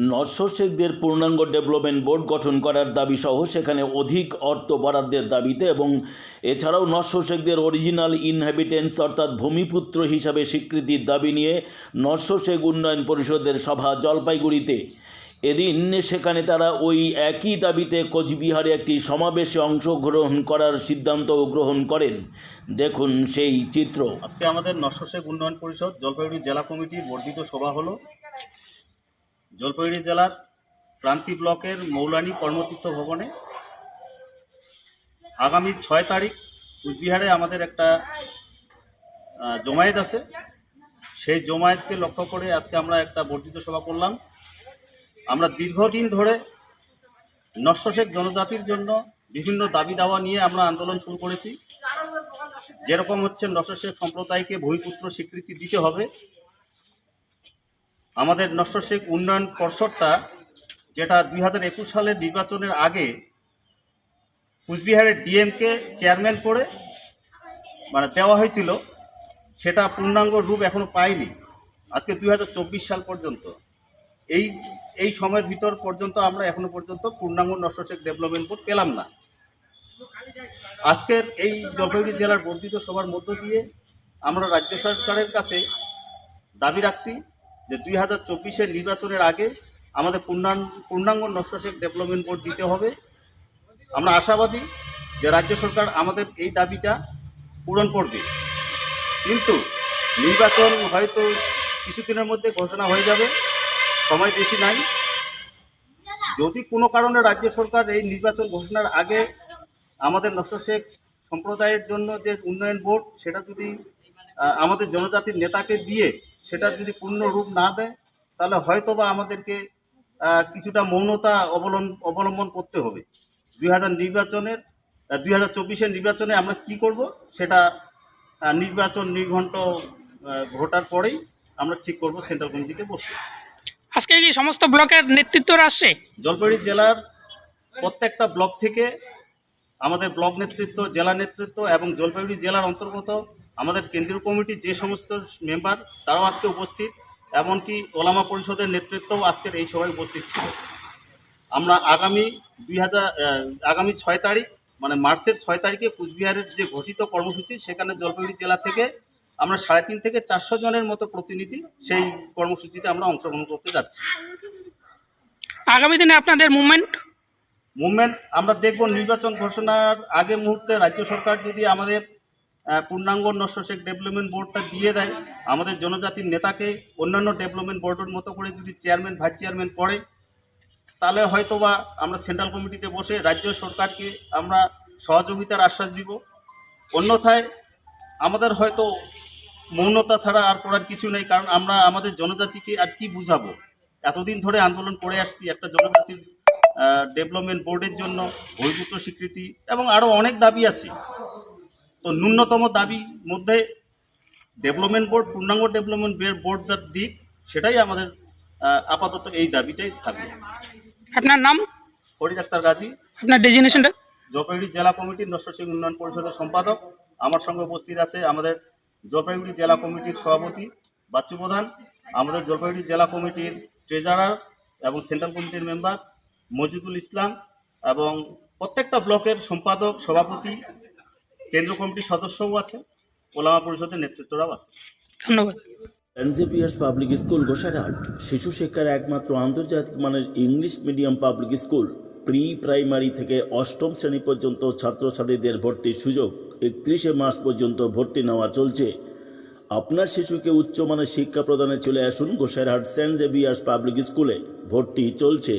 নশ্বর শেখদের পূর্ণাঙ্গ development board গঠন করার দাবি সহ সেখানে অধিক অর্থ বরাদ্দের দাবিতে এবং এছাড়াও নশ্বর শেখদের অরিজিনাল ইনহ্যাবিটেন্স অর্থাৎ ভূমিপুত্র হিসাবে স্বীকৃতির দাবি নিয়ে নশ্বর শেখ উন্নয়ন পরিষদের সভা জলপাইগুড়িতে। এদিন সেখানে তারা ওই একই দাবিতে কোচবিহারে একটি সমাবেশে অংশগ্রহণ করার সিদ্ধান্ত গ্রহণ করেন। দেখুন সেই চিত্র। আজকে আমাদের নশ্বশেখ উন্নয়ন পরিষদ জলপাইগুড়ি জেলা কমিটির বর্ধিত সভা হলো। জলপাইগুড়ি জেলার প্রান্তি ব্লকের মৌলানী কর্মতীর্থ ভবনে আগামী ছয় তারিখ কুচবিহারে আমাদের একটা জমায়েত আছে। সেই জমায়েতকে লক্ষ্য করে আজকে আমরা একটা বর্ধিত সভা করলাম। আমরা দীর্ঘদিন ধরে নশ্বশেখ জনজাতির জন্য বিভিন্ন দাবি দাওয়া নিয়ে আমরা আন্দোলন শুরু করেছি। যেরকম হচ্ছে নশ্বশেখ সম্প্রদায়কে ভূমিপুত্র স্বীকৃতি দিতে হবে। আমাদের নশ্বশেখ উন্নয়ন পর্ষদটা যেটা দুই হাজার একুশ সালের নির্বাচনের আগে কুচবিহারের ডিএমকে চেয়ারম্যান করে মানে দেওয়া হয়েছিল, সেটা পূর্ণাঙ্গ রূপ এখনও পায়নি। আজকে দু হাজার চব্বিশ সাল পর্যন্ত। এই এই সময়ের ভিতর পর্যন্ত আমরা এখনও পর্যন্ত পূর্ণাঙ্গ নশ্বশেখ ডেভেলপমেন্ট বোর্ড পেলাম না। আজকের এই জলপাইগুড়ি জেলার বর্ধিত সভার মধ্য দিয়ে আমরা রাজ্য সরকারের কাছে দাবি রাখছি যে দুই হাজার চব্বিশের নির্বাচনের আগে আমাদের পূর্ণাঙ্গ পূর্ণাঙ্গ নশ্বশেখ ডেভেলপমেন্ট বোর্ড দিতে হবে। আমরা আশাবাদী যে রাজ্য সরকার আমাদের এই দাবিটা পূরণ করবে। কিন্তু নির্বাচন হয়তো কিছুদিনের মধ্যে ঘোষণা হয়ে যাবে, সময় বেশি নাই। যদি কোনো কারণে রাজ্য সরকার এই নির্বাচন ঘোষণার আগে আমাদের নশ্বশেখ সম্প্রদায়ের জন্য যে উন্নয়ন বোর্ড সেটা যদি আমাদের জনজাতির নেতাকে দিয়ে সেটা যদি পূর্ণ রূপ না দেয় তাহলে হয়তোবা আমাদেরকে কিছুটা মৌনতা অবলম্বন অবলম্বন করতে হবে। দুই হাজার নির্বাচনের দুই হাজার চব্বিশের নির্বাচনে আমরা কি করব সেটা নির্বাচন নির্ঘণ্ট ঘটার পরেই আমরা ঠিক করব সেন্ট্রাল কমিটিতে বসে। আজকে কি সমস্ত ব্লকের নেতৃত্বরা আসছে জলপাইগুড়ি জেলার প্রত্যেকটা ব্লক থেকে আমাদের ব্লক নেতৃত্ব জেলা নেতৃত্ব এবং জলপাইগুড়ি জেলার অন্তর্গত আমাদের কেন্দ্রীয় কমিটির যে সমস্ত মেম্বার তারাও আজকে উপস্থিত এমনকি ওলামা পরিষদের নেতৃত্বও আজকের এই সভায় উপস্থিত ছিল। আমরা আগামী দুই হাজার আগামী ছয় তারিখ মানে মার্চের ছয় তারিখে কুচবিহারের যে ঘোষিত কর্মসূচি সেখানে জলপাইগুড়ি জেলা থেকে আমরা সাড়ে তিন থেকে চারশো জনের মতো প্রতিনিধি সেই কর্মসূচিতে আমরা অংশগ্রহণ করতে যাচ্ছি। আগামী দিনে আপনাদের মুভমেন্ট? মুভমেন্ট আমরা দেখব নির্বাচন ঘোষণার আগে মুহূর্তে রাজ্য সরকার যদি আমাদের পূর্ণাঙ্গ নশ্বশেখ ডেভেলপমেন্ট বোর্ডটা দিয়ে দেয়। আমাদের জনজাতির নেতাকে অন্যান্য ডেভেলপমেন্ট বোর্ডের মতো করে যদি চেয়ারম্যান, ভাইস চেয়ারম্যান করে, তাহলে হয়তোবা আমরা সেন্ট্রাল কমিটিতে বসে রাজ্য সরকারকে আমরা সহযোগিতার আশ্বাস দিব। অন্যথায় আমাদের হয়তো মৌনতা ছাড়া আর করার কিছু নেই, কারণ আমরা আমাদের জনজাতিকে আর কি বুঝাবো? এতদিন ধরে আন্দোলন করে আসছি একটা জনজাতির ডেভেলপমেন্ট বোর্ডের জন্য, বহির্ভূত স্বীকৃতি এবং আরও অনেক দাবি আছে। তো ন্যূনতম দাবি মধ্যে ডেভেলপমেন্ট বোর্ড পূর্ণাঙ্গ ডেভেলপমেন্ট বোর্ড যার দিক সেটাই আমাদের আপাতত এই দাবিটাই থাকবে। আপনার নাম? ফরিদ আক্তার গাজী। আপনার ডেজিনেশনটা জলপাইগুড়ি জেলা কমিটির নশ্বর সিং উন্নয়ন পরিষদের সম্পাদক। আমার সঙ্গে উপস্থিত আছে আমাদের জলপাইগুড়ি জেলা কমিটির সভাপতি বাচ্চু প্রধান আমাদের জলপাইগুড়ি জেলা কমিটির ট্রেজারার এবং সেন্ট্রাল কমিটির মেম্বার মজিদুল ইসলাম এবং প্রত্যেকটা ব্লকের সম্পাদক সভাপতি কেন্দ্র কমিটির সদস্যও আছে ওলামা পরিষদের নেতৃত্বরাও আছে ধন্যবাদ। এনজেপিয়ার্স পাবলিক স্কুল গোসাইরহাট শিশু শিক্ষার একমাত্র আন্তর্জাতিক মানের English medium public school pre primary থেকে অষ্টম শ্রেণি পর্যন্ত ছাত্রছাত্রীদের ভর্তির সুযোগ একত্রিশে মার্চ পর্যন্ত ভর্তি নেওয়া চলছে। আপনার শিশুকে উচ্চমানের শিক্ষা প্রদানে চলে আসুন গোসাইরহাট সেন্ট জেভিয়ার্স পাবলিক স্কুলে ভর্তি চলছে।